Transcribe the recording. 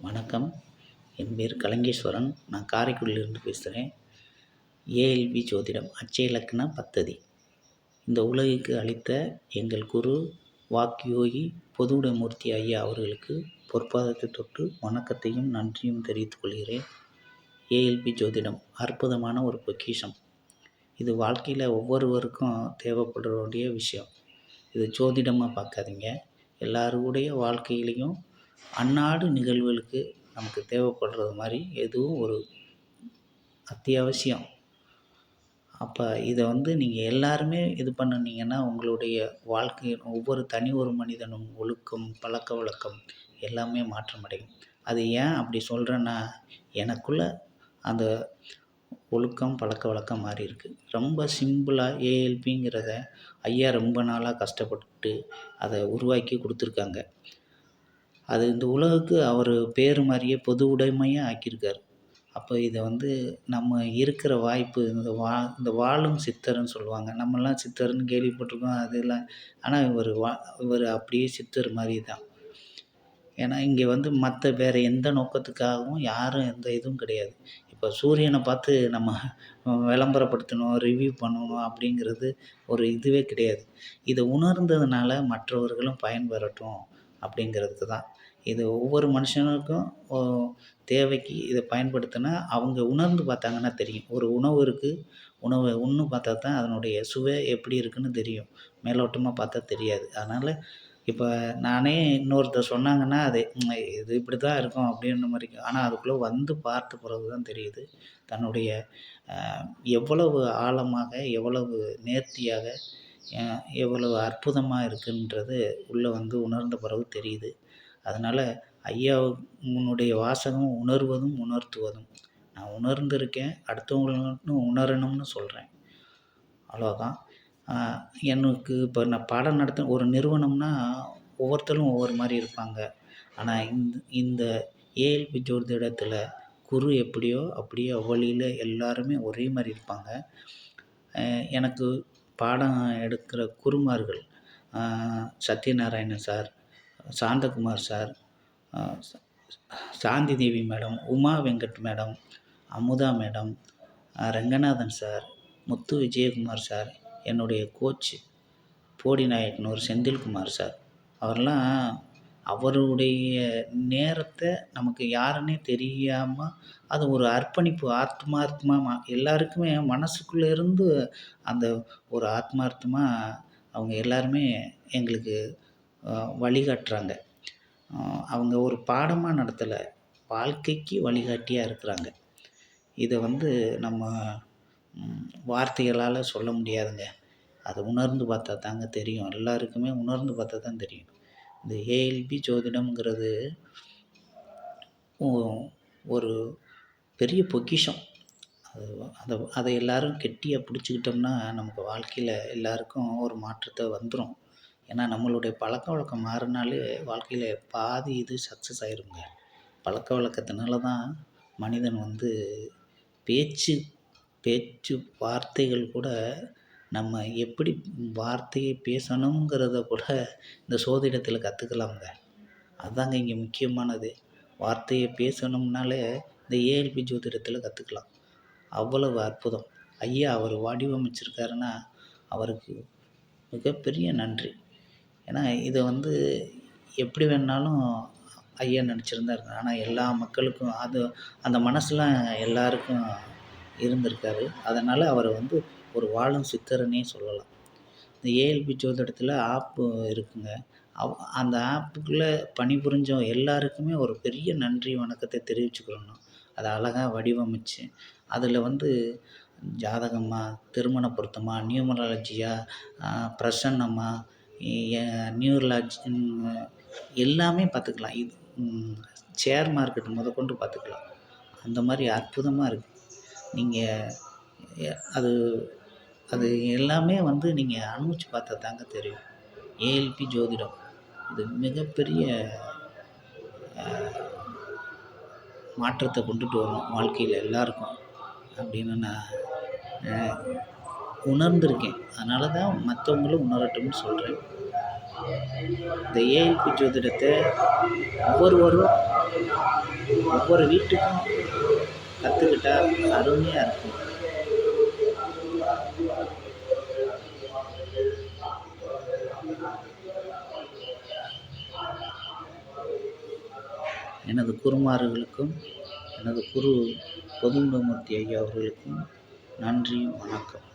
வணக்கம். என் பேர் கலங்கேஸ்வரன். நான் காரைக்குடியிலிருந்து பேசுகிறேன். ஏஎல்பி ஜோதிடம் அச்சயலக்கண பத்ததி. இந்த உலகிற்கு அளித்த எங்கள் குரு வாக்யோகி பொதுவுடைமூர்த்தி ஐயா அவர்களுக்கு பொற்பாதத்தை தொட்டு வணக்கத்தையும் நன்றியும் தெரிவித்துக் கொள்கிறேன். ஏஎல்பி ஜோதிடம் அற்புதமான ஒரு பொக்கிஷம். இது வாழ்க்கையில் ஒவ்வொருவருக்கும் தேவைப்படுற வேண்டிய விஷயம். இது ஜோதிடமாக பார்க்காதீங்க. எல்லாருடைய வாழ்க்கையிலையும் அன்னாடு நிகழ்வுகளுக்கு நமக்கு தேவைப்படுறது மாதிரி எதுவும் ஒரு அத்தியாவசியம். அப்போ இதை வந்து நீங்கள் எல்லாருமே இது பண்ணுனீங்கன்னா உங்களுடைய வாழ்க்கையில் ஒவ்வொரு தனி ஒரு மனிதனும் ஒழுக்கம் பழக்க வழக்கம் எல்லாமே மாற்றமடையும். அது ஏன் அப்படி சொல்கிறேன்னா எனக்குள்ளே அந்த ஒழுக்கம் பழக்க வழக்கம் மாறி இருக்கு. ரொம்ப சிம்பிளாக ஏஎல்பிங்கிறத ஐயா ரொம்ப நாளாக கஷ்டப்பட்டு அதை உருவாக்கி கொடுத்துருக்காங்க. அது இந்த உலகுக்கு அவர் பேர் மாதிரியே பொது உடைமையாக ஆக்கியிருக்காரு. அப்போ இதை வந்து நம்ம இருக்கிற வாய்ப்பு இந்த வா இந்த வாழும் சித்தர்ன்னு சொல்லுவாங்க. நம்மலாம் சித்தர்னு கேள்விப்பட்டிருக்கோம் அதெல்லாம். ஆனால் இவர் வா இவர் அப்படியே சித்தர் மாதிரி தான் ஏன்னா இங்கே வந்து மற்ற வேறு எந்த நோக்கத்துக்காகவும் யாரும் எந்த இதுவும் கிடையாது. இப்போ சூரியனை பார்த்து நம்ம விளம்பரப்படுத்தணும் ரிவ்யூ பண்ணணும் அப்படிங்கிறது ஒரு இதுவே கிடையாது. இதை உணர்ந்ததுனால மற்றவர்களும் பயன்பெறட்டும் அப்படிங்கிறதுக்கு தான் இது ஒவ்வொரு மனுஷனுக்கும் தேவைக்கு இதை பயன்படுத்தினா அவங்க உணர்ந்து பார்த்தாங்கன்னா தெரியும். ஒரு உணவு இருக்குது உணவை உண்ணு பார்த்தா தான் அதனுடைய சுவை எப்படி இருக்குன்னு தெரியும். மேலோட்டமாக பார்த்தா தெரியாது. அதனால் இப்போ நானே இன்னொருத்தர் சொன்னாங்கன்னா அது இது இப்படி தான் இருக்கும் அப்படின்ற மாதிரி ஆனால் அதுக்குள்ளே வந்து பார்த்த பிறகு தான் தெரியுது. தன்னுடைய எவ்வளவு ஆழமாக எவ்வளவு நேர்த்தியாக எவ்வளவு அற்புதமாக இருக்குன்றது உள்ளே வந்து உணர்ந்த பிறகு தெரியுது. அதனால் ஐயா உன்னுடைய வாசகம் உணர்வதும் உணர்த்துவதும். நான் உணர்ந்திருக்கேன் அடுத்தவங்களுக்கும் உணரணும்னு சொல்கிறேன் அவ்வளோதான் எனக்கு இப்போ நான் பாடம் நடத்த ஒரு நிறுவனம்னா ஒவ்வொருத்தரும் ஒவ்வொரு மாதிரி இருப்பாங்க. ஆனால் இந்த இந்த ஏஎல்பி ஜோதிடத்தில் குரு எப்படியோ அப்படியே அவ்வழியில் எல்லாருமே ஒரே மாதிரி இருப்பாங்க. எனக்கு பாடம் எடுக்கிற குருமார்கள் Sathyanarayanan sir Santhakumar sir Santhi Devi madam Uma Venkat madam Amudha madam Ranganathan sir Muthu Vijayakumar sir என்னுடைய coach Bodinayakkanur Senthilkumar sir. அவரெல்லாம் அவருடைய நேரத்தை நமக்கு யாருன்னே தெரியாமல் அது ஒரு அர்ப்பணிப்பு ஆத்மார்த்தமாக எல்லாருக்குமே மனசுக்குள்ளே இருந்து அந்த ஒரு ஆத்மார்த்தமாக அவங்க எல்லாருமே எங்களுக்கு வழிகாட்டுறாங்க. அவங்க ஒரு பாடமாக நடத்தலை வாழ்க்கைக்கு வழிகாட்டியாக இருக்கிறாங்க. இதை வந்து நம்ம வார்த்தைகளால் சொல்ல முடியாதுங்க. அதை உணர்ந்து பார்த்தா தாங்க தெரியும். எல்லாருக்குமே உணர்ந்து பார்த்தா தான் தெரியும். இந்த ஏஎல்பி ஜோதிடம்ங்கிறது ஒரு பெரிய பொக்கிஷம். அது அதை அதை எல்லோரும் கெட்டியாக பிடிச்சிக்கிட்டோம்னா நமக்கு வாழ்க்கையில் எல்லாருக்கும் ஒரு மாற்றத்தை வந்துடும் ஏன்னா நம்மளுடைய பழக்க வழக்கம் மாறினாலே வாழ்க்கையில் பாதி இது சக்ஸஸ் ஆயிருங்க. பழக்க வழக்கத்தினால தான் மனிதன் வந்து பேச்சு பேச்சு வார்த்தைகள் கூட நம்ம எப்படி வார்த்தையை பேசணுங்கிறத கூட இந்த சோதிடத்தில் கற்றுக்கலாமுங்க அதாங்க இங்கே முக்கியமானது. வார்த்தையை பேசணும்னாலே இந்த ஏஎல்பி ஜோதிடத்தில் கற்றுக்கலாம் அவ்வளவு அற்புதம். ஐயா அவர் வடிவமைச்சிருக்காருன்னா அவருக்கு மிகப்பெரிய நன்றி. ஏன்னா இதை வந்து எப்படி வேணாலும் ஐயா நினச்சிருந்தாரு ஆனால் எல்லா மக்களுக்கும் அது அந்த மனசுலாம் எல்லாருக்கும் இருந்திருக்காரு. அதனால் அவரை வந்து ஒரு வாழும் சித்தரனே சொல்லலாம். இந்த ஏஎல்பி ஜோதிடத்தில் ஆப்பு இருக்குங்க. அவ் அந்த ஆப்புக்குள்ளே பணிபுரிஞ்ச எல்லாருக்குமே ஒரு பெரிய நன்றி வணக்கத்தை தெரிவிச்சுக்கிறோம் அதை அழகாக வடிவமைச்சு அதில் வந்து ஜாதகமாக திருமண நியூமராலஜியாக பிரசன்னம்மா நியூ நியூரலாஜி எல்லாமே பார்த்துக்கலாம். இது ஷேர் மார்க்கெட் முதற்கொண்டு பார்த்துக்கலாம். அந்த மாதிரி அற்புதமாக இருக்குது நீங்கள் அது அது எல்லாமே வந்து நீங்கள் அனுபவிச்சு பார்த்தா தாங்க தெரியும். ஏஎல்பி ஜோதிடம் இது மிகப்பெரிய மாற்றத்தை கொண்டுட்டு வரும் வாழ்க்கையில் எல்லாருக்கும். அப்படின்னு நான் உணர்ந்திருக்கேன். அதனால தான் மற்றவங்களும் உணரட்டும்னு சொல்கிறேன் இந்த ஏஎல்பி ஜோதிடத்தை ஒவ்வொருவரும் ஒவ்வொரு வீட்டுக்கும் கற்றுக்கிட்டால் அருமையாக இருக்கும். எனது குருமார்களுக்கும் எனது குரு பொதுமுடமூர்த்தி ஐயா அவர்களுக்கும் நன்றி வணக்கம்.